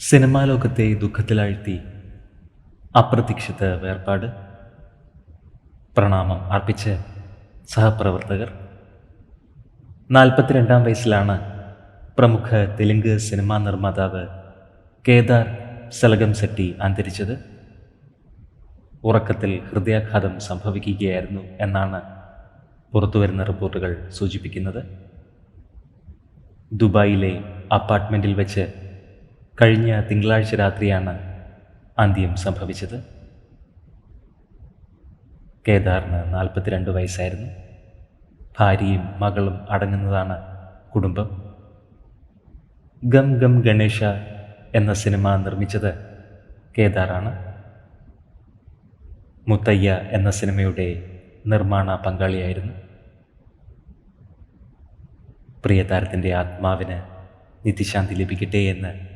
Cinema ലോകത്തെ ദുഃഖത്തിലാഴ്ത്തി അപ്രതീക്ഷിത വേർപാട്. പ്രണാമം അർപ്പിച്ച് സഹപ്രവർത്തകർ. നാൽപ്പത്തിരണ്ടാം വയസ്സിലാണ് പ്രമുഖ തെലുങ്ക് സിനിമാ നിർമ്മാതാവ് കേദാർ സലഗം സെട്ടി അന്തരിച്ചത്. ഉറക്കത്തിൽ ഹൃദയാഘാതം സംഭവിക്കുകയായിരുന്നു എന്നാണ് പുറത്തുവരുന്ന റിപ്പോർട്ടുകൾ സൂചിപ്പിക്കുന്നത്. ദുബായിലെ അപ്പാർട്ട്മെന്റിൽ വെച്ച് കഴിഞ്ഞ തിങ്കളാഴ്ച രാത്രിയാണ് അന്ത്യം സംഭവിച്ചത്. കേദാറിന് നാൽപ്പത്തിരണ്ട് വയസ്സായിരുന്നു. ഭാര്യയും മകളും അടങ്ങുന്നതാണ് കുടുംബം. ഗം ഗം ഗണേശ എന്ന സിനിമ നിർമ്മിച്ചത് കേദാറാണ്. മുത്തയ്യ എന്ന സിനിമയുടെ നിർമ്മാണ പങ്കാളിയായിരുന്നു. പ്രിയതാരത്തിന്റെ ആത്മാവിന് നിത്യശാന്തി ലഭിക്കട്ടെ എന്ന്